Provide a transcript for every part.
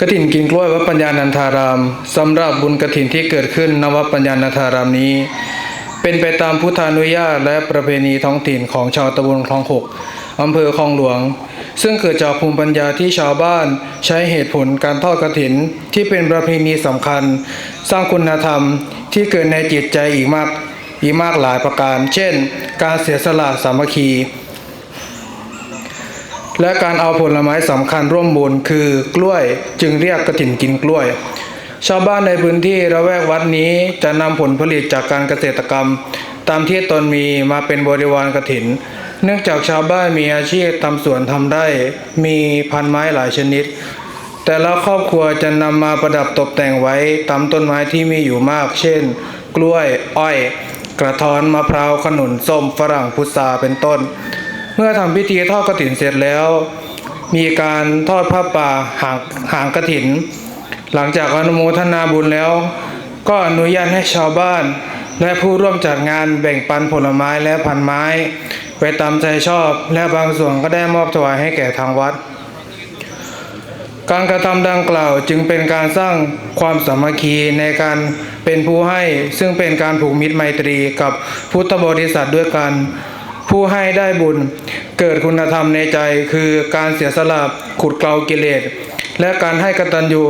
กฐินกินกล้วยวัดปัญญานันทารามสำหรับบุญกฐินที่เกิดขึ้นณวัดปัญญานันทารามนี้ เป็นไปตามพุทธานุญาตและประเพณีท้องถิ่นของชาวตำบลคลองหกอำเภอคลองหลวง ซึ่งเกิดจากภูมิปัญญาที่ชาวบ้านใช้เหตุผลการทอดกฐินที่เป็นประเพณีสำคัญ สร้างคุณธรรมที่เกิดในจิตใจอีกมากอีกมากหลายประการ เช่น การเสียสละสามัคคี และการเอาผลไม้สำคัญร่วมบุญคือกล้วยจึงเรียกกระถินกินกล้วย ชาวบ้านในพื้นที่ระแวกวัดนี้จะนำผลผลิตจากการเกษตรกรรม ตามที่ตนมีมาเป็นบริวารกระถิน เนื่องจากชาวบ้านมีอาชีพทำสวนทำไร่มีพันไม้หลายชนิด แต่ละครอบครัวจะนำมาประดับตกแต่งไว้ตามต้นไม้ที่มีอยู่มาก เช่น กล้วย อ้อย กระท้อนมะพร้าวขนุนส้มฝรั่งพุทราเป็นต้น เมื่อทำพิธีทอดกระถินเสร็จแล้ว มีการทอดผ้าป่าหางหางกระถิน หลังจากอนุโมทนาบุญแล้ว ก็อนุญาตให้ชาวบ้าน และผู้ร่วมจัดงานแบ่งปันผลไม้และพันไม้ไปตามใจชอบ และบางส่วนก็ได้มอบถวายให้แก่ทางวัด การกระทำดังกล่าวจึงเป็นการสร้างความสามัคคีในการเป็นผู้ให้ซึ่งเป็นการผูกมิตรไมตรีกับพุทธบริษัทด้วยกัน ผู้ให้ได้บุญ เกิดคุณธรรมในใจคือการเสียสละขุดเกลากิเลส และการให้กตัญญู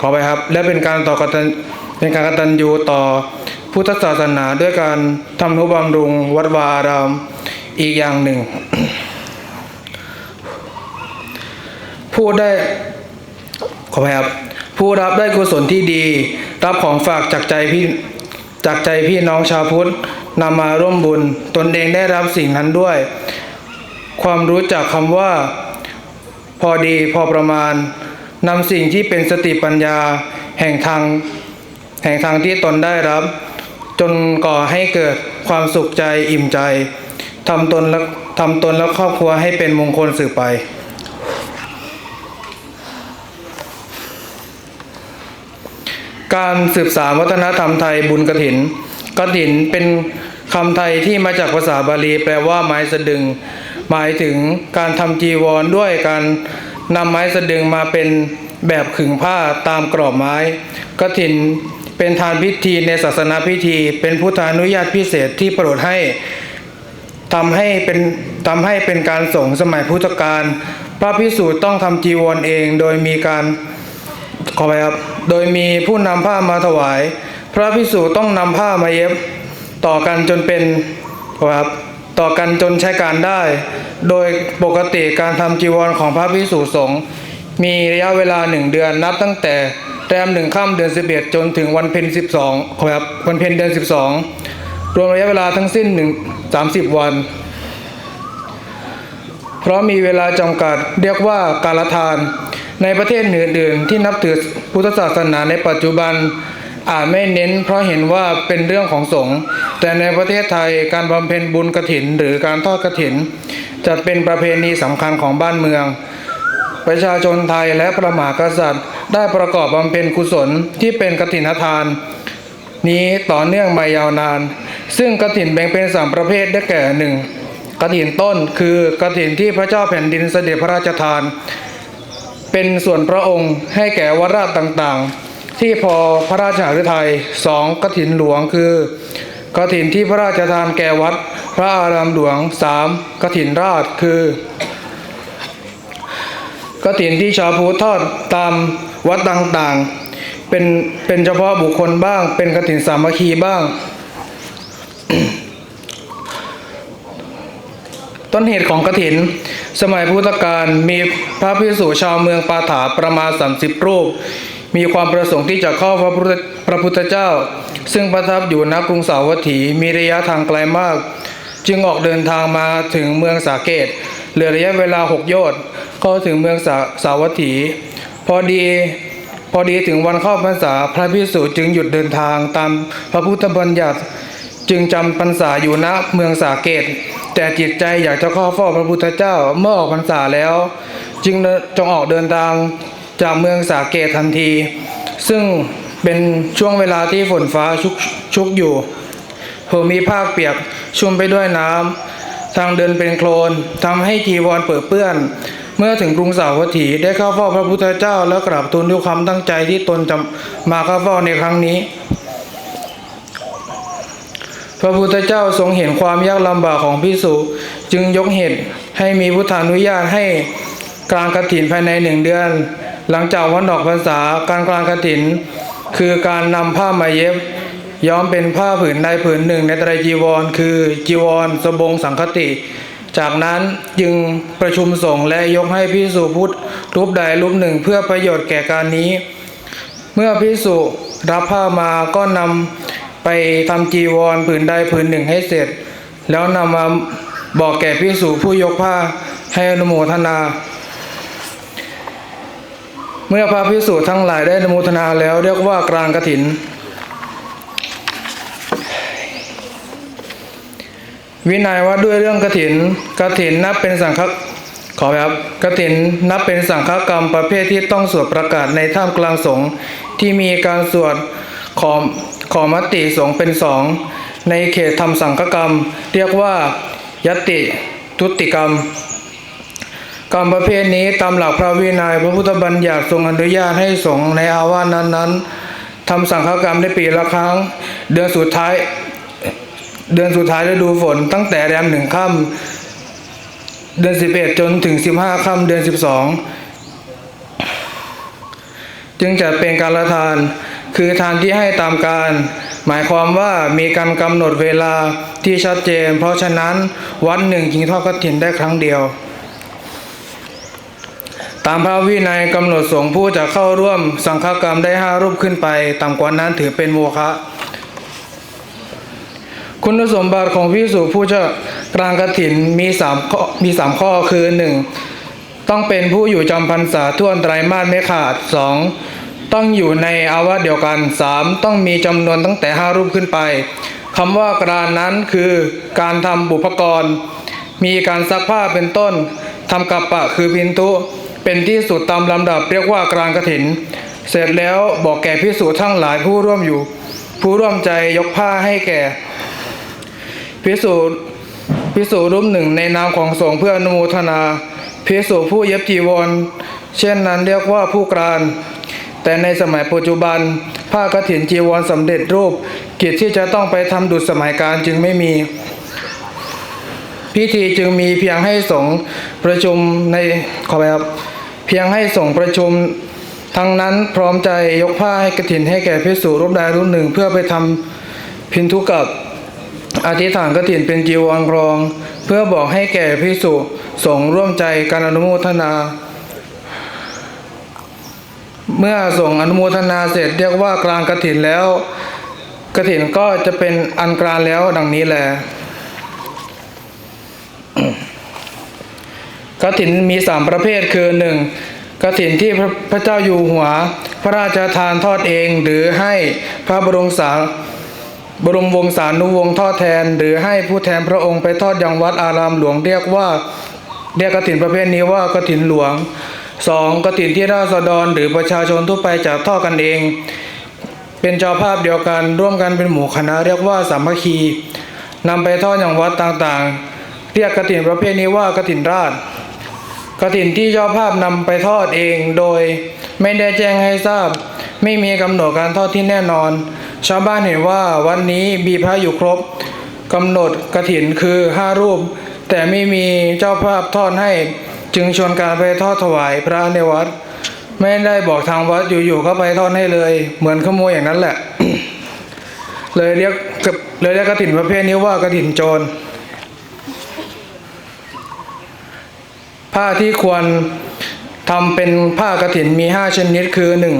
ขอไปครับ และเป็นการต่อกตัญเป็นการกตัญญูต่อพุทธศาสนาด้วยการทำนุบำรุงวัดวาอารามอีกอย่างหนึ่ง ผู้ได้ขอไปครับผู้รับได้กุศลที่ดี รับของฝากจากใจพี่จากใจพี่น้องชาวพุทธ นำมาร่วมบุญ ตนเองได้รับสิ่งนั้นด้วย ความรู้จักคำว่า พอดีพอประมาณนำสิ่งที่เป็นสติปัญญา แห่งทาง แห่งทางที่ตนได้รับ จนก่อให้เกิดความสุขใจอิ่มใจทำตนและทำตนและครอบครัวให้เป็นมงคลสืบไปการสืบสานวัฒนธรรมไทยบุญกระถินกระถินเป็น คำไทยที่มาจากภาษาบาลีแปลว่าไม้สะดึง หมายถึงการทำจีวรด้วยการนำไม้สะดึงมาเป็นแบบขึงผ้าตามกรอบไม้กระถินเป็นทานพิธีในศาสนาพิธี เป็นพุทธานุญาตพิเศษที่โปรดให้ทำให้เป็นทำให้เป็นการส่งสมัยพุทธกาลพระพิสูจน์ต้องทำจีวรเองโดยมีการขอไปครับโดยมีผู้นำผ้ามาถวาย พระพิสุต้องนำผ้ามาเย็บ ต่อกันจนเป็นครับต่อกันจนใช้การได้ โดยปกติการทำจีวรของพระพิสุสงฆ์มีระยะเวลาหนึ่งเดือนนับตั้งแต่แรมหนึ่งค่ำเดือนสิบเอ็ดจนถึงวันเพ็ญสิบสองครับวันเพ็ญเดือนสิบสองรวมระยะเวลาทั้งสิ้นหนึ่งสามสิบวัน เพราะมีเวลาจำกัดเรียกว่าการทาน ในประเทศอื่นๆที่นับถือพุทธศาสนาในปัจจุบันอาจไม่เน้นเพราะเห็นว่าเป็นเรื่องของสงฆ์ แต่ในประเทศไทยการบำเพ็ญบุญกฐิน หรือการทอดกฐิน จัดเป็นประเพณีสำคัญของบ้านเมือง ประชาชนไทยและพระมหากษัตริย์ ได้ประกอบบำเพ็ญกุศลที่เป็นกฐินทาน นี้ต่อเนื่องมายาวนาน ซึ่งกฐินแบ่งเป็นสามประเภทได้แก่หนึ่งกฐินต้นคือกฐินที่พระเจ้าแผ่นดินเสด็จพระราชทาน เป็นส่วนพระองค์ให้แก่วราชต่างๆ ที่พอพระราชหฤทัยสองกฐินหลวงคือ กฐินที่พระราชทานแก่วัด พระอารามหลวงสามกฐินราชคือกฐินที่ชาวพุทธทอดตามวัดต่างๆ เป็นเป็นเฉพาะบุคคลบ้าง เป็นกฐินสามัคคีบ้าง ต้นเหตุของกฐิน สมัยพุทธกาลมีพระภิกษุชาวเมืองปาถาประมาณ 30 รูป มีความประสงค์ที่จะเข้าพระพุทธ พระพุทธเจ้า ซึ่งประทับอยู่ณกรุงสาวัตถีมีระยะทางไกลมาก จึงออกเดินทางมาถึงเมืองสาเกตเหลือระยะเวลาหกโยชน์เข้าถึงเมืองสาสาวัตถี พอดีพอดีถึงวันเข้าพรรษาพระภิกษุจึงหยุดเดินทางตามพระพุทธบัญญัติจึงจำพรรษาอยู่ณเมืองสาเกต แต่จิตใจอยากจะเข้าเฝ้าพระพุทธเจ้าเมื่อออกพรรษาแล้ว จึงจงออกเดินทางจากเมืองสาเกตทันที ซึ่ง เป็นช่วงเวลาที่ฝนฟ้าชุกชุกอยู่ภูมิภาคเปียกชุ่มไปด้วยน้ำทางเดินเป็นโคลนทำให้จีวรเปื้อนเปื้อน เมื่อถึงกรุงสาวัตถีได้เข้าเฝ้าพระพุทธเจ้าและกราบทูลด้วยความตั้งใจที่ตนจะมาเข้าเฝ้าในครั้งนี้ พระพุทธเจ้าทรงเห็นความยากลำบากของพิสุจึงยกเหตุให้มีพุทธานุญาตให้กลางกฐินภายในหนึ่งเดือน หลังจากวันออกพรรษาการกลางกฐิน คือการนำผ้ามาเย็บ ย้อมเป็นผ้าผืนใดผืนหนึ่งในไตรจีวร คือจีวรสบงสังคติ จากนั้นจึงประชุมสงฆ์และยกให้พิสุพุทธรูปใดรูปหนึ่งเพื่อประโยชน์แก่การนี้ เมื่อพิสุรับผ้ามาก็นำไปทำจีวรผืนใดผืนหนึ่งให้เสร็จ แล้วนำมาบอกแก่พิสุผู้ยกผ้าให้อนุโมทนา เมื่อพระพิสุทั้งหลายได้นุโมทนาแล้วเรียกว่ากลางกถิน วินัยว่าด้วยเรื่องกถินกถินนับเป็นสังฆขอไปครับกถินนับเป็นสังฆกรรมประเภทที่ต้องสวดประกาศในท่ามกลางสงฆ์ที่มีการสวดขอขอมติสงฆ์เป็นสองในเขตทำสังฆกรรม เรียกว่ายติทุติกรรม กรรมประเภทนี้ตามหลักพระวินัยพระพุทธบัญญัติทรงอนุญาตให้สงฆ์ในอาวาสนั้นๆทำสังฆกรรมได้ปีละครั้ง เดือนสุดท้าย เดือนสุดท้ายฤดูฝน ตั้งแต่แรมหนึ่งค่ำเดือนสิบเอ็ดจนถึงสิบห้าค่ำเดือนสิบสองจึงจะเป็นการละทาน คือทานที่ให้ตามการ หมายความว่ามีการกำหนดเวลาที่ชัดเจน เพราะฉะนั้นวันหนึ่งจึงทอดกฐินได้ครั้งเดียว ตามพระวินัยกำหนดสงฆ์ผู้จะเข้าร่วมสังฆกรรมได้ห้ารูปขึ้นไปต่ำกว่านั้นถือเป็นโมฆะคุณสมบัติของพิสุผู้จะกลางกฐินมีสามข้อมีสามข้อคือหนึ่งต้องเป็นผู้อยู่จำพรรษาท่วนไตรมาสไม่ขาดสองต้องอยู่ในอาวาสเดียวกันสามต้องมีจำนวนตั้งแต่ห้ารูปขึ้นไปคำว่ากรานนั้นคือการทำบุพกร มีการซักผ้าเป็นต้นทำกับปะคือพินทุ เป็นที่สุดตามลำดับเรียกว่ากลางกฐิน เสร็จแล้วบอกแก่พิสูจน์ทั้งหลายผู้ร่วมอยู่ ผู้ร่วมใจยกผ้าให้แก่พิสูจน์พิสูจน์รูปหนึ่งในนามของสงฆ์เพื่ออนุโมทนาพิสูจน์ผู้เย็บจีวร เช่นนั้นเรียกว่าผู้กรานแต่ในสมัยปัจจุบัน ผ้ากฐินจีวรสำเร็จรูป กิจที่จะต้องไปทำดุจสมัยการจึงไม่มี พิธีจึงมีเพียงให้สงฆ์ประชุมในขอไปครับ พียงให้ส่งประชุมทั้งนั้นพร้อมใจยกผ้าให้กฐินให้แก่พิสูจรูปใดรูปหนึ่ง เพื่อไปทำพินทุกับอธิษฐานกฐินเป็นจีวรครอง เพื่อบอกให้แก่พิสุสงร่วมใจการอนุโมทนา เมื่อส่งอนุโมทนาเสร็จเรียกว่ากลางกฐินแล้วกฐินก็จะเป็นอันกลางแล้วดังนี้แหละ กฐินมีสามประเภทคือหนึ่งกฐินที่พระพระเจ้าอยู่หัว พระราชทานทอดเองหรือให้พระบรมสาบรมวงศานุวงศ์ทอดแทน หรือให้ผู้แทนพระองค์ไปทอดยังวัดอารามหลวงเรียกว่าเรียกกฐินประเภทนี้ว่ากฐินหลวงสองกฐินที่ราษฎรหรือประชาชนทั่วไปจะทอดกันเอง เป็นเจ้าภาพเดียวกันร่วมกันเป็นหมู่คณะเรียกว่าสามัคคีนำไปทอดอย่างวัดต่างๆ เรียกกฐินประเภทนี้ว่ากฐินราช กฐินที่เจ้าภาพนำไปทอดเองโดยไม่ได้แจ้งให้ทราบ ไม่มีกำหนดการทอดที่แน่นอน ชาวบ้านเห็นว่าวันนี้มีพระอยู่ครบกำหนดกฐินคือห้ารูป แต่ไม่มีเจ้าภาพทอดให้ จึงชวนการไปทอดถวายพระในวัด ไม่ได้บอกทางวัดอยู่ๆก็ไปทอดให้เลย เหมือนขโมยอย่างนั้นแหละ เลยเรียกเลยเรียกกฐินประเภทนี้ว่ากฐินโจร ผ้าที่ควรทำเป็นผ้ากฐินมีห้าชนิดคือหนึ่ง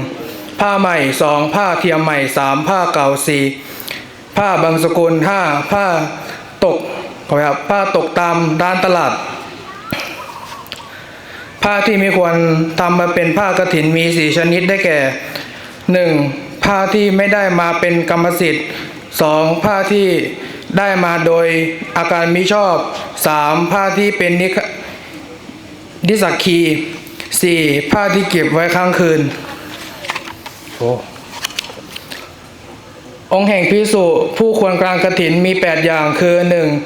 ผ้าใหม่สองผ้าเทียมใหม่สามผ้าเก่าสี่ผ้าบางสกุลห้าผ้าตกขอครับผ้าตกตามร้านตลาด ผ้าที่ไม่ควรทำมาเป็นผ้ากฐินมีสี่ชนิดได้แก่หนึ่งผ้าที่ไม่ได้มาเป็นกรรมสิทธิ์สองผ้าที่ได้มาโดยอาการมิชอบสามผ้าที่เป็นนิ คนิสักคีสี่ผ้าที่เก็บไว้ค้างคืนโอ้องค์แห่งพิสุผู้ควรกลางกฐินมี 8 อย่างคือ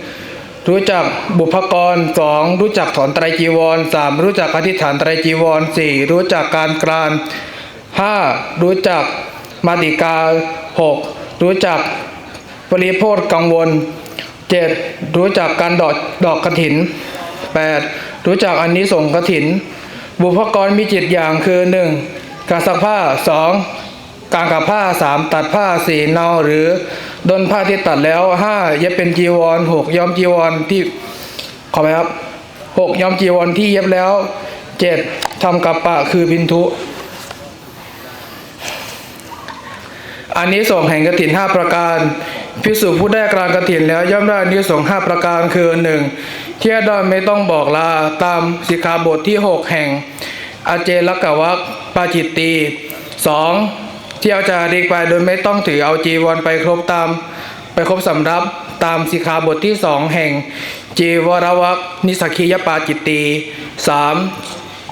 1. รู้จักบุพกรสองรู้จักถอนไตรจีวรสามรู้จักอธิษฐานไตรจีวรสี่รู้จักการกรานห้ารู้จักมาติกาหกรู้จักปริโพธกังวลเจ็ดรู้จักการดอกดอกกระถิน แปดรู้จักอันนี้ส่งกระถิน บุพกรมีจิตอย่างคือหนึ่งการซักผ้าสองการกับผ้าสามตัดผ้าสี่เนาหรือดนผ้าที่ตัดแล้วห้าเย็บเป็นจีวรหกย้อมจีวรที่ขอไปครับหกย้อมจีวรที่เย็บแล้วเจ็ดทำกับปะคือพินทุอันนี้ส่งแห่งกฐินห้าประการพิสูจผู้ได้กรานกฐินแล้วย่อมได้อานิสงส์ห้าประการคือหนึ่ง เที่ยดอยไม่ต้องบอกลาตามสิกขาบทที่หกแห่งอาเจลกวักปาจิตตีสองเที่ยวจาริกไปโดยไม่ต้องถือเอาจีวรไปครบตาม ไปครบสำรับตามสิกขาบทที่สองแห่ง จีวรวักนิสกคียปาจิตตีสาม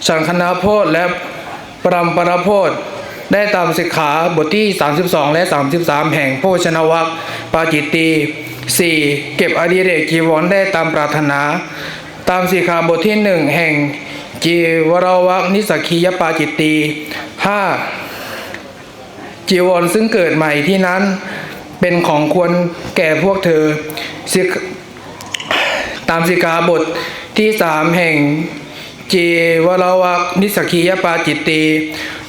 สังคณาโพธและปรำปรโพธได้ตามสิกขาบทที่ 32 และ 33 แห่งโภชนวัคปาจิตตี 4. เก็บอดิเรกจีวรได้ตามปรารถนา ตามสิกขาบทที่1แห่งจีวรวัคนิสกียปาจิตตี 5. จีวรซึ่งเกิดใหม่ที่นั้นเป็นของควรแก่พวกเธอตามสิกขาบทที่สามแห่งจีวรวักนิสกียปาจิตตี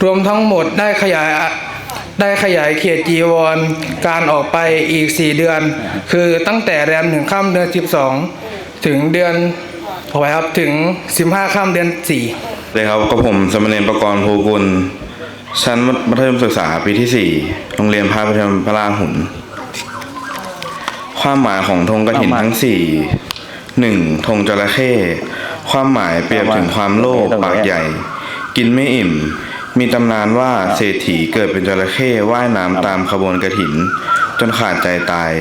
รวมทั้งหมดได้ขยาย ได้ขยายเขตจีวร การออกไปอีก 4 เดือน คือตั้งแต่แรมถึงข้ามเดือน 12 ถึงเดือนขอไปครับถึง 15ข้ามเดือน 4 เลยครับก็ผมสมณเณรประกรณ์ภูกุลชั้นมัธยมศึกษาปีที่สี่โรงเรียนพระพิธพระราหุนความหมายของธงกระถินทั้งสี่หนึ่งธงจระเข้ความหมายเปรียบถึงความโลภปากใหญ่ กินไม่อิ่ม มีตำนานว่าเศรษฐีเกิดเป็นจระเข้ว่ายน้ำตามขบวนกระถิน จนขาดใจตาย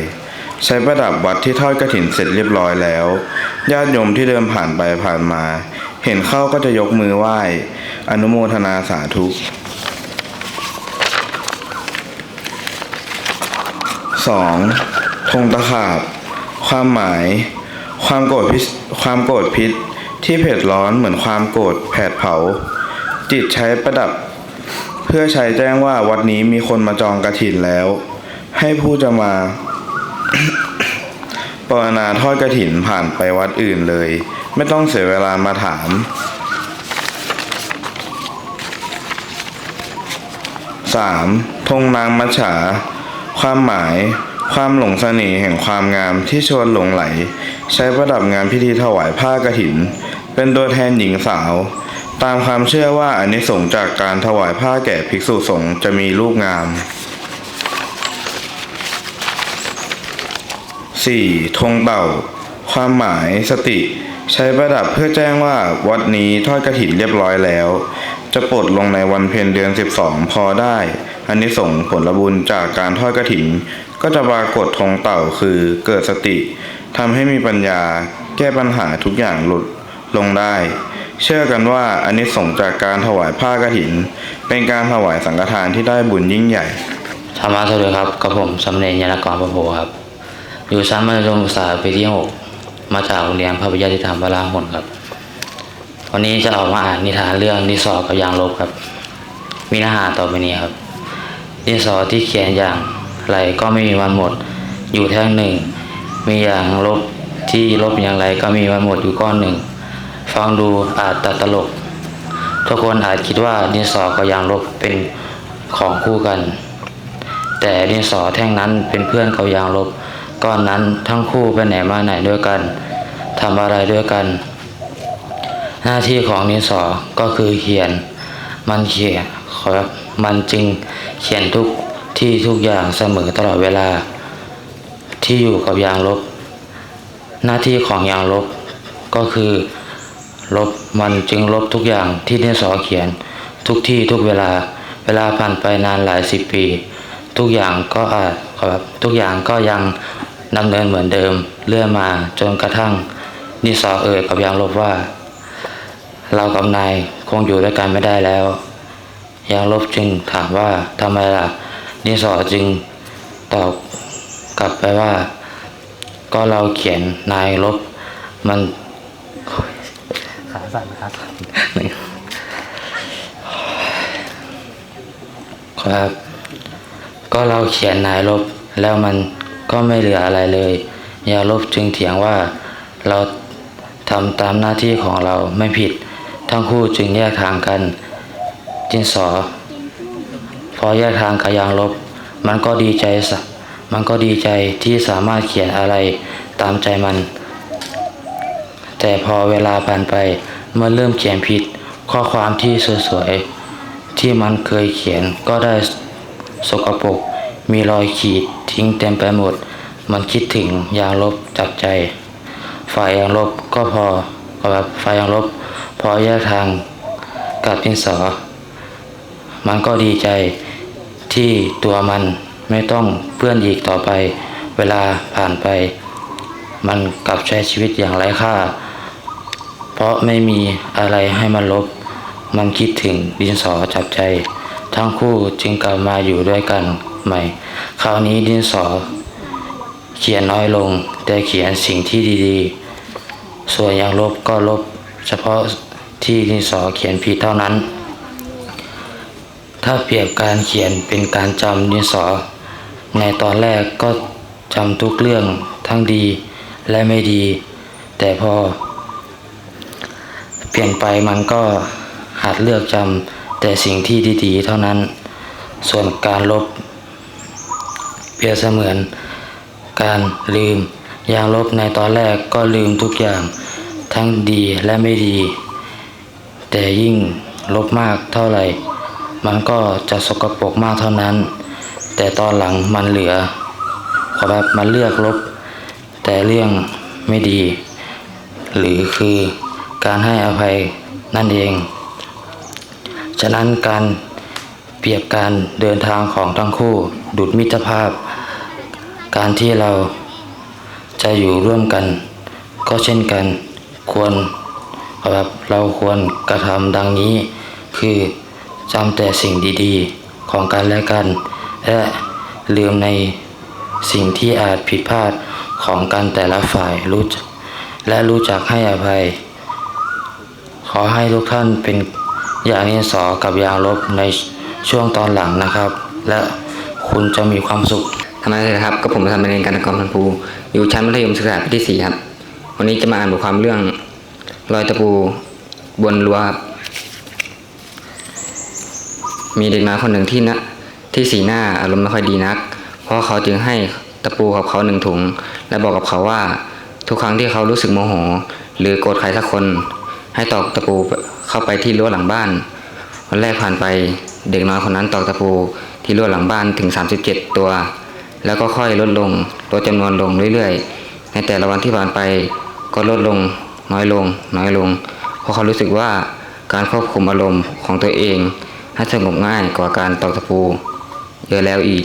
ใช้ประดับวัดที่ทอดกระถินเสร็จเรียบร้อยแล้ว ญาติโยมที่เดินผ่านไปผ่านมา เห็นเข้าก็จะยกมือไหว้ อนุโมทนาสาธุสองธงตะขาบ ความหมาย ความโกรธพิษความโกรธพิษ ที่เผ็ดร้อนเหมือนความโกรธแผดเผา จิตใช้ประดับ เพื่อใช้แจ้งว่าวัดนี้มีคนมาจองกระถินแล้ว ให้ผู้จะมาปรนนาทอดกระถินผ่านไปวัดอื่นเลย ไม่ต้องเสียเวลามาถาม 3. ธงนางมัจฉา ความหมาย ความหลงเสน่ห์แห่งความงามที่ชวนหลงไหล ใช้ประดับงานพิธีถวายผ้ากฐิน เป็นตัวแทนหญิงสาว ตามความเชื่อว่าอานิสงส์จากการถวายผ้าแก่ภิกษุสงฆ์จะมีรูปงาม 4. ธงเต่า ความหมายสติ ใช้ประดับเพื่อแจ้งว่าวัดนี้ทอดกระถินเรียบร้อยแล้ว จะปลดลงในวันเพ็ญเดือน 12 พอได้ อันนี้ส่งผลบุญจากการทอดกระถิน ก็จะปรากฏธงเต่าคือเกิดสติทำให้มีปัญญาแก้ปัญหาทุกอย่างหลุดลงได้ เชื่อกันว่าอันนี้ส่งจากการถวายผ้ากฐิน เป็นการถวายสังฆทานที่ได้บุญยิ่งใหญ่ ธรรมะสวัสดีครับกับผมสำเนียงยานกรประโพครับ อยู่ชั้นมัธยมศึกษาปีที่หกมาจากโรงเรียนพระวิทยาธิธรรมวราหนครับ วันนี้จะออกมาอ่านนิทานเรื่องดิสอกับยางลบครับ มีเนื้อหาต่อไปนี้ครับดินสอที่เขียนอย่างไรก็ไม่มีวันหมด อยู่แท่งหนึ่ง มีอย่างลบที่ลบอย่างไรก็มีวันหมดอยู่ก้อนหนึ่ง ฟังดูอาจตัดตลก ทุกคนอาจคิดว่าดินสอกับยางลบเป็นของคู่กัน แต่ดินสอแท่งนั้นเป็นเพื่อนกับยางลบก้อนนั้นทั้งคู่ไปไหนมาไหนด้วยกันทำอะไรด้วยกัน หน้าที่ของดินสอก็คือเขียน มันเขียนครับมันจึงเขียนทุกที่ทุกอย่างเสมอตลอดเวลา ที่อยู่กับยางลบ หน้าที่ของยางลบก็คือ ลบมันจึงลบทุกอย่างที่ดินสอเขียน ทุกที่ทุกเวลาเวลาผ่านไปนานหลายสิบปี ทุกอย่างก็อาจครับทุกอย่างก็ยังดำเนินเหมือนเดิมเรื่อยมาจนกระทั่งดินสอเอ่ยกับยางลบว่า เรากับนายคงอยู่ด้วยกันไม่ได้แล้วยางลบจึงถามว่าทำไมล่ะดินสอจึงตอบกลับไปว่า ก็เราเขียนนายลบมัน สั่นขาสั่นครับ ก็เราเขียนนายลบแล้วมันก็ไม่เหลืออะไรเลย ยาลบจึงเถียงว่าเราทำตามหน้าที่ของเราไม่ผิด ทั้งคู่จึงแยกทางกัน จินสอ พอแยกทางกับยางลบ มันก็ดีใจสะมันก็ดีใจที่สามารถเขียนอะไรตามใจมัน แต่พอเวลาผ่านไป มื่อเริ่มเขียนผิดข้อความที่สวยๆที่มันเคยเขียนก็ได้สกปรกมีรอยขีดทิ้งเต็มไปหมด มันคิดถึงยางลบจับใจ ฝ่ายยางลบก็พอแบบฝ่ายยางลบ พอแยกทางกับดินสอ มันก็ดีใจที่ตัวมันไม่ต้องเพื่อนอีกต่อไป เวลาผ่านไป มันกลับใช้ชีวิตอย่างไร้ค่า ราะไม่มีอะไรให้มันลบ มันคิดถึงดินสอจับใจ ทั้งคู่จึงกลับมาอยู่ด้วยกันใหม่ คราวนี้ดินสอ เขียนน้อยลง แต่เขียนสิ่งที่ดีๆ ส่วนอย่างลบก็ลบ เฉพาะที่ดินสอเขียนผิดเท่านั้น ถ้าเปรียบการเขียนเป็นการจำดินสอ ในตอนแรกก็จำทุกเรื่องทั้งดีและไม่ดี แต่พอ เปลี่ยนไปมันก็หัดเลือกจำแต่สิ่งที่ดีๆ เท่านั้น ส่วนการลบ เปรียบเสมือน การลืม อย่างลบในตอนแรกก็ลืมทุกอย่างทั้งดีและไม่ดี แต่ยิ่งลบมากเท่าไหร่ มันก็จะสกปรกมากเท่านั้น แต่ตอนหลังมันเหลือขอแบบมันเลือกลบ แต่เรื่องไม่ดี หรือคือ การให้อภัยนั่นเอง ฉะนั้นการเปรียบการเดินทางของทั้งคู่ดุดมิตรภาพ การที่เราจะอยู่ร่วมกัน ก็เช่นกันควรแบบเราควรกระทำดังนี้ คือจำแต่สิ่งดีๆของกันและกัน และลืมในสิ่งที่อาจผิดพลาดของกันแต่ละฝ่ายรู้และรู้จักให้อภัย ขอให้ทุกท่านเป็นอย่างนิสอกับยางลบในช่วงตอนหลังนะครับ และคุณจะมีความสุขทำไมเลยครับก็ผมทำเรียนการกรพันภูอยู่ชั้นมัธยมศึกษาปีที่สี่ครับ วันนี้จะมาอ่านบทความเรื่องรอยตะปูบนรั้วครับมีเด็กน้อยคนหนึ่งที่นะที่สีหน้าอารมณ์ไม่ค่อยดีนัก เพราะเขาจึงให้ตะปูกับเขาหนึ่งถุง และบอกกับเขาว่า ทุกครั้งที่เขารู้สึกโมโห หรือโกรธใครสักคน ให้ตอกตะปูเข้าไปที่รั้วหลังบ้าน วันแรกผ่านไปเด็กน้อยคนนั้นตอกตะปูที่รั้วหลังบ้านถึง 37 ตัว แล้วก็ค่อยลดลงลดจำนวนลงเรื่อยๆ ในแต่ละวันที่ผ่านไปก็ลดลงน้อยลงน้อยลง เพราะเขารู้สึกว่าการควบคุมอารมณ์ของตัวเองให้สงบง่ายกว่าการตอกตะปูเยอะแล้วอีก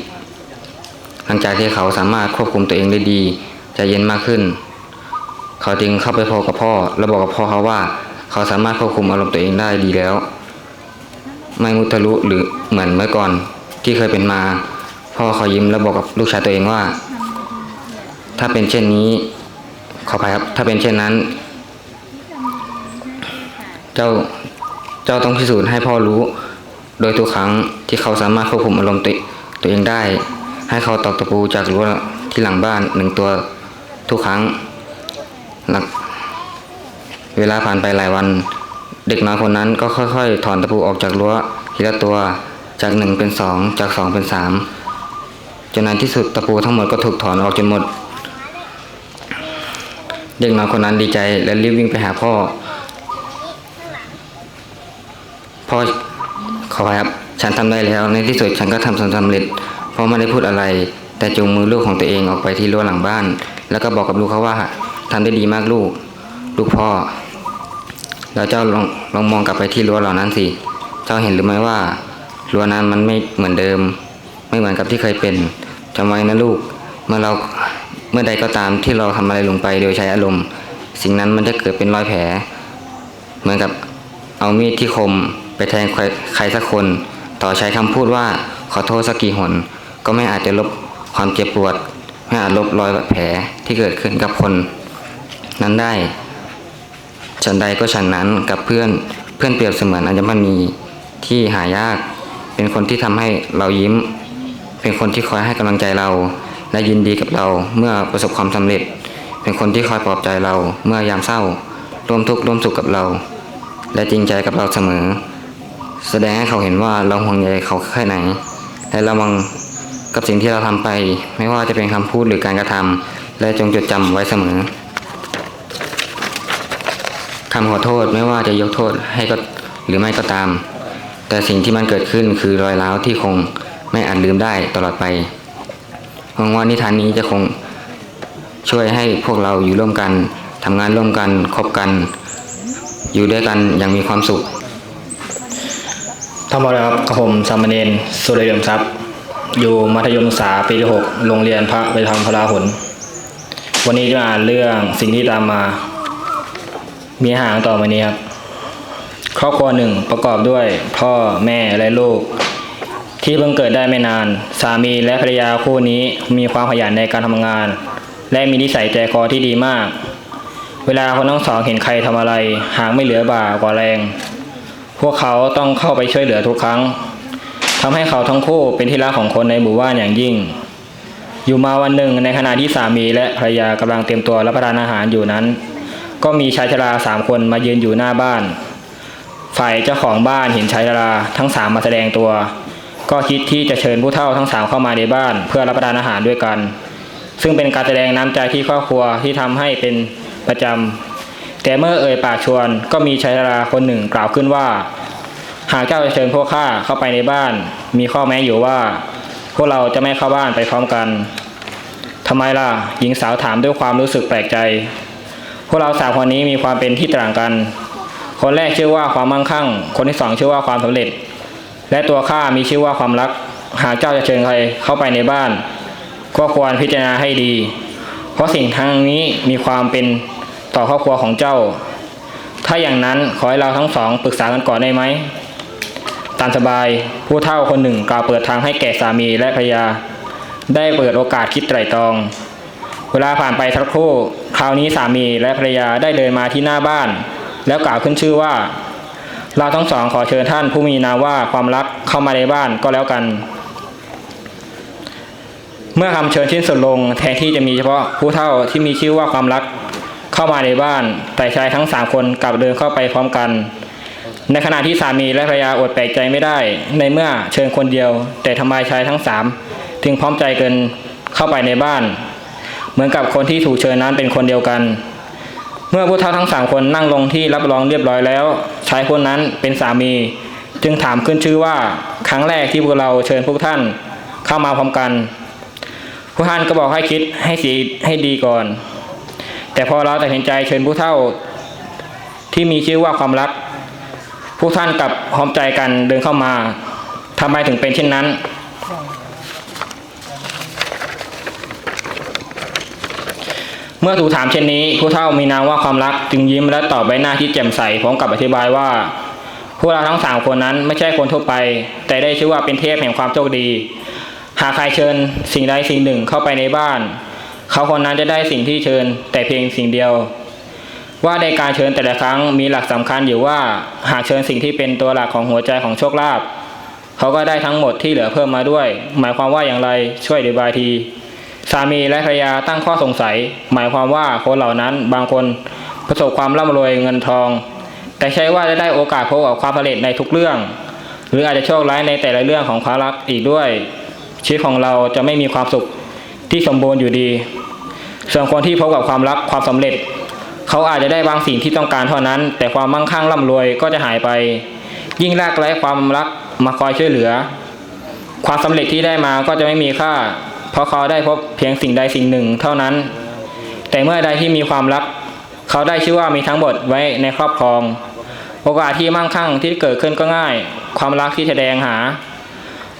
หลังจากที่เขาสามารถควบคุมตัวเองได้ดีใจเย็นมากขึ้น เขาจึงเข้าไปพบกับพ่อ แล้วบอกกับพ่อเขาว่า เขาสามารถควบคุมอารมณ์ตัวเองได้ดีแล้ว ไม่มุทะลุหรือเหมือนเมื่อก่อนที่เคยเป็นมา พ่อเขายิ้มแล้วบอกกับลูกชายตัวเองว่า ถ้าเป็นเช่นนี้ขออภัยครับ ถ้าเป็นเช่นนั้น เจ้าเจ้าต้องพิสูจน์ให้พ่อรู้ โดยทุกครั้งที่เขาสามารถควบคุมอารมณ์ตัวตัวเองได้ ให้เขาตอกตะปูจากรั้วที่หลังบ้านหนึ่งตัวทุกครั้งหลัง เวลาผ่านไปหลายวัน เด็กน้อยคนนั้นก็ค่อยๆ ถอนตะปูออกจากรั้วทีละตัว จากหนึ่งเป็นสองจากสองเป็นสามจนในที่สุดตะปูทั้งหมดก็ถูกถอนออกจนหมด เด็กน้อยคนนั้นดีใจและรีบวิ่งไปหาพ่อ พ่อขอครับฉันทำได้แล้ว ในที่สุดฉันก็ทำสำเร็จพ่อไม่ได้พูดอะไร แต่จูงมือลูกของตัวเองออกไปที่รั้วหลังบ้าน แล้วก็บอกกับลูกเขาว่าทำได้ดีมากลูก ลูกพ่อ แล้วเจ้าลองลองมองกลับไปที่รั้วเหล่านั้นสิ เจ้าเห็นหรือไม่ว่ารั้วนั้นมันไม่เหมือนเดิม ไม่เหมือนกับที่เคยเป็นจำไว้นะลูก เมื่อเราเมื่อใดก็ตามที่เราทำอะไรลงไปโดยใช้อารมณ์ สิ่งนั้นมันจะเกิดเป็นรอยแผล เหมือนกับเอามีดที่คมไปแทงใครใครสักคน ต่อใช้คำพูดว่าขอโทษสักกี่หน ก็ไม่อาจจะลบความเจ็บปวด ไม่อาจลบรอยแผลที่เกิดขึ้นกับคน นั้นได้ ฉันใดก็ฉันนั้นกับเพื่อนเพื่อนเปรียบเสมือนอัญมณีที่หายาก เป็นคนที่ทำให้เรายิ้ม เป็นคนที่คอยให้กำลังใจเรา และยินดีกับเราเมื่อประสบความสำเร็จ เป็นคนที่คอยปลอบใจเราเมื่อยามเศร้าร่วมทุกข์ร่วมสุขกับเรา และจริงใจกับเราเสมอ แสดงให้เขาเห็นว่าเราห่วงใยเขาแค่ไหนและระวังกับสิ่งที่เราทำไป ไม่ว่าจะเป็นคำพูดหรือการกระทำและจงจดจำไว้เสมอ คำขอโทษไม่ว่าจะยกโทษให้ก็หรือไม่ก็ตาม แต่สิ่งที่มันเกิดขึ้นคือรอยร้าวที่คงไม่อาจลืมได้ตลอดไปหวังว่านิทานนี้จะคงช่วยให้พวกเราอยู่ร่วมกันทำงานร่วมกันคบกัน อยู่ด้วยกันอย่างมีความสุขทำอะไรครับกับผมสามเณรสุรเดมทรัพย์ อยู่มัธยมศึกษาปีที่หกโรงเรียนพระไปทำพลาหนวันนี้จะอ่านเรื่องสิ่งที่ตามมา มีอาหารต่อมานี้ครับครอบครัวหนึ่งประกอบด้วย พ่อแม่และลูก ที่เพิ่งเกิดได้ไม่นาน สามีและภรรยาคู่นี้มีความขยันในการทำงาน และมีนิสัยใจคอที่ดีมาก เวลาคนทั้งสองเห็นใครทำอะไร หากไม่เหลือบ่ากว่าแรง พวกเขาต้องเข้าไปช่วยเหลือทุกครั้งทำให้เขาทั้งคู่เป็นที่รักของคนในหมู่บ้านอย่างยิ่ง อยู่มาวันหนึ่งในขณะที่สามีและภรรยากำลังเตรียมตัวรับประทานอาหารอยู่นั้น ก็มีชายชราสามคนมายืนอยู่หน้าบ้าน ฝ่ายเจ้าของบ้านเห็นชายชราทั้งสามมาแสดงตัว ก็คิดที่จะเชิญผู้เฒ่าทั้งสามเข้ามาในบ้าน เพื่อรับประทานอาหารด้วยกัน ซึ่งเป็นการแสดงน้ำใจที่ครอบครัวที่ทำให้เป็นประจำแต่เมื่อเอ่ยปากชวน ก็มีชายชราคนหนึ่งกล่าวขึ้นว่า หากเจ้าจะเชิญพวกข้าเข้าไปในบ้าน มีข้อแม้อยู่ว่า พวกเราจะไม่เข้าบ้านไปพร้อมกันทำไมล่ะหญิงสาวถามด้วยความรู้สึกแปลกใจ พวกเราสามคนนี้มีความเป็นที่ต่างกัน คนแรกชื่อว่าความมั่งคั่ง คนที่สองชื่อว่าความสำเร็จ และตัวข้ามีชื่อว่าความรัก หากเจ้าจะเชิญใครเข้าไปในบ้าน ก็ควรพิจารณาให้ดี เพราะสิ่งทั้งนี้มีความเป็นต่อครอบครัวของเจ้า ถ้าอย่างนั้นขอให้เราทั้งสองปรึกษากันก่อนได้ไหม ตามสบายผู้เฒ่าคนหนึ่งกล่าวเปิดทางให้แก่สามีและภรรยา ได้เปิดโอกาสคิดไตร่ตรอง เวลาผ่านไปสักครู่ คราวนี้สามีและภรรยาได้เดินมาที่หน้าบ้าน แล้วกล่าวขึ้นชื่อว่า เราทั้งสองขอเชิญท่านผู้มีนามว่าความรักเข้ามาในบ้านก็แล้วกัน เมื่อคำเชิญชิ้นสุดลงแทนที่จะมีเฉพาะผู้เฒ่าที่มีชื่อว่าความรักเข้ามาในบ้าน แต่ชายทั้งสามคนกลับเดินเข้าไปพร้อมกัน ในขณะที่สามีและภรรยาอดแปลกใจไม่ได้ ในเมื่อเชิญคนเดียว แต่ทำไมชายทั้งสามถึงพร้อมใจเกินเข้าไปในบ้าน เหมือนกับคนที่ถูกเชิญนั้นเป็นคนเดียวกัน เมื่อผู้เฒ่าทั้งสามคนนั่งลงที่รับรองเรียบร้อยแล้วชายคนนั้นเป็นสามี จึงถามขึ้นชื่อว่าครั้งแรกที่พวกเราเชิญพวกท่านเข้ามาพร้อมกันผู้ท่านก็บอกให้คิดให้สีให้ดีก่อน แต่พอเราตัดสินใจเชิญผู้เฒ่าที่มีชื่อว่าความรัก ผู้ท่านกับพร้อมใจกันเดินเข้ามาทำไมถึงเป็นเช่นนั้น เมื่อถูกถามเช่นนี้ ผู้เฒ่ามีนามว่าความรักจึงยิ้มและตอบใบหน้าที่แจ่มใสพร้อมกับอธิบายว่าพวกเราทั้งสามคนนั้นไม่ใช่คนทั่วไป แต่ได้ชื่อว่าเป็นเทพแห่งความโชคดี หากใครเชิญสิ่งใดสิ่งหนึ่งเข้าไปในบ้าน เขาคนนั้นจะได้สิ่งที่เชิญ แต่เพียงสิ่งเดียว ว่าในการเชิญแต่ละครั้งมีหลักสำคัญอยู่ว่า หากเชิญสิ่งที่เป็นตัวหลักของหัวใจของโชคลาภเขาก็ได้ทั้งหมดที่เหลือเพิ่มมาด้วย หมายความว่าอย่างไรช่วยอธิบายที สามีและภรรยาตั้งข้อสงสัย หมายความว่าคนเหล่านั้นบางคนประสบความร่ำรวยเงินทอง แต่ใช่ว่าจะได้โอกาสพบกับความสำเร็จในทุกเรื่อง หรืออาจจะโชคร้ายในแต่ละเรื่องของความรักอีกด้วย ชีวิตของเราจะไม่มีความสุขที่สมบูรณ์อยู่ดี ส่วนคนที่พบกับความรักความสำเร็จ เขาอาจจะได้บางสิ่งที่ต้องการเท่านั้น แต่ความมั่งคั่งร่ำรวยก็จะหายไป ยิ่งแลกไร้ความรักมาคอยช่วยเหลือ ความสำเร็จที่ได้มาก็จะไม่มีค่า ราะเขาได้พบเพียงสิ่งใดสิ่งหนึ่งเท่านั้น แต่เมื่อใดที่มีความรัก เขาได้ชื่อว่ามีทั้งหมดไว้ในครอบครอง โอกาสที่มั่งคั่งที่เกิดขึ้นก็ง่าย ความรักที่แสดงหา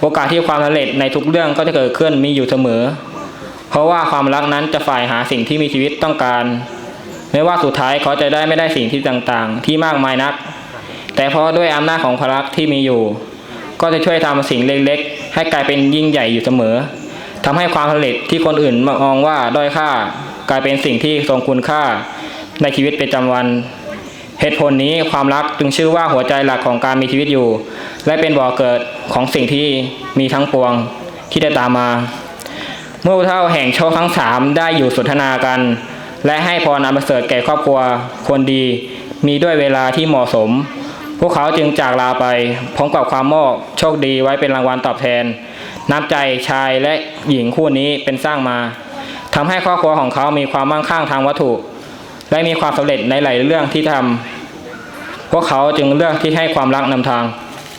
โอกาสที่ความสำเร็จในทุกเรื่องก็จะเกิดขึ้นมีอยู่เสมอ เพราะว่าความรักนั้นจะฝ่ายหาสิ่งที่มีชีวิตต้องการ ไม่ว่าสุดท้ายเขาจะได้ไม่ได้สิ่งที่ต่างๆ ที่มากมายนัก แต่เพราะด้วยอำนาจของพลักที่มีอยู่ ก็จะช่วยทำสิ่งเล็กๆ ให้กลายเป็นยิ่งใหญ่อยู่เสมอ ทำให้ความสำเร็จที่คนอื่นมองว่าด้อยค่า กลายเป็นสิ่งที่ทรงคุณค่าในชีวิตประจำวัน เหตุผลนี้ความรักจึงชื่อว่าหัวใจหลักของการมีชีวิตอยู่ และเป็นบ่อเกิดของสิ่งที่มีทั้งปวงที่ได้ตามมา เมื่อเท่าแห่งโชคทั้งสามได้อยู่สนทนากัน และให้พรอันประเสริฐแก่ครอบครัวคนดี มีด้วยเวลาที่เหมาะสม พวกเขาจึงจากลาไปพร้อมกับความมอบโชคดีไว้เป็นรางวัลตอบแทน น้ำใจชายและหญิงคู่นี้เป็นสร้างมาทำให้ครอบครัวของเขามีความมั่งคั่งทางวัตถุ และมีความสำเร็จในหลายเรื่องที่ทำพวกเขาจึงเลือกที่ให้ความรักนำทาง